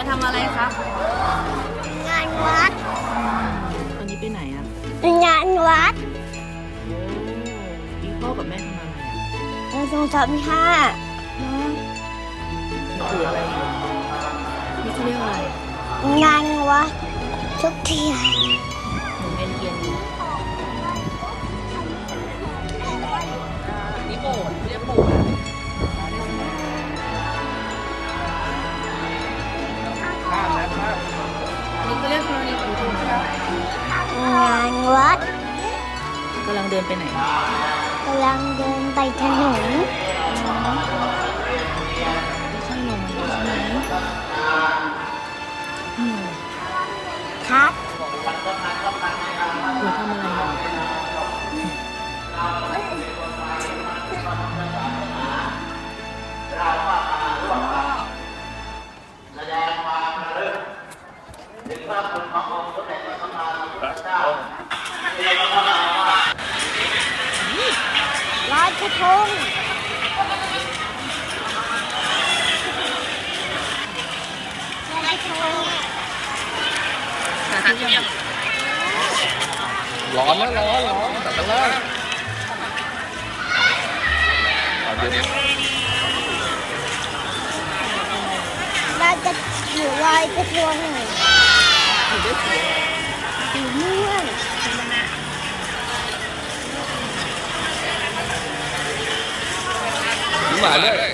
มาทำอะไรครับงานวัดวันนี้ไปไหนอะงานวัดโอ้พี่พ่อกับแม่ทำอะไรอะเราทรงสามห้ามันคืออะไรอยู่นี่เขาเรียกอะไรงานวัดทุกเที่ยงหนูเวียนเทียน เดินไปไหนกำลังเดินไปถนนช่างลงมันใช่ไหมอืมครับหนูทำอะไร ลอยกระทงลอยกระทงสาธิตยังร้อนแล้วร้อนร้อนตัดกันเลยเอาเดี๋ยวลอยกระถือลอยกระทง หนูได้สีอะไร สีม่วง ยิ้ม หวานเลย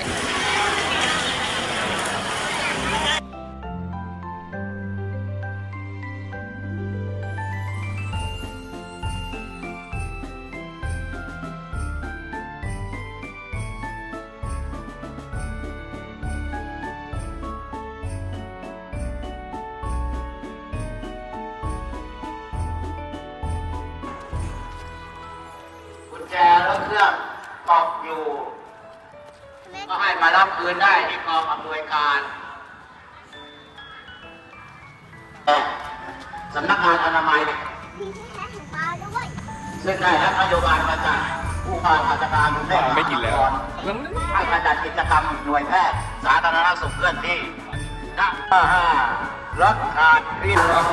กุญแจรถเครื่องตกอยู่ คืนได้ที่กองอำนวยการสำนักงานอนามัยมีแค่ปลาด้วยซึ่งได้รับนโยบายมาจากผู้ว่าราชการกรุงเทพมหานครไม่กินแล้วให้มาจัดกิจกรรมหน่วยแพทย์สาธารณสุขเคลื่อนที่ณห้ารถขาดวินรถ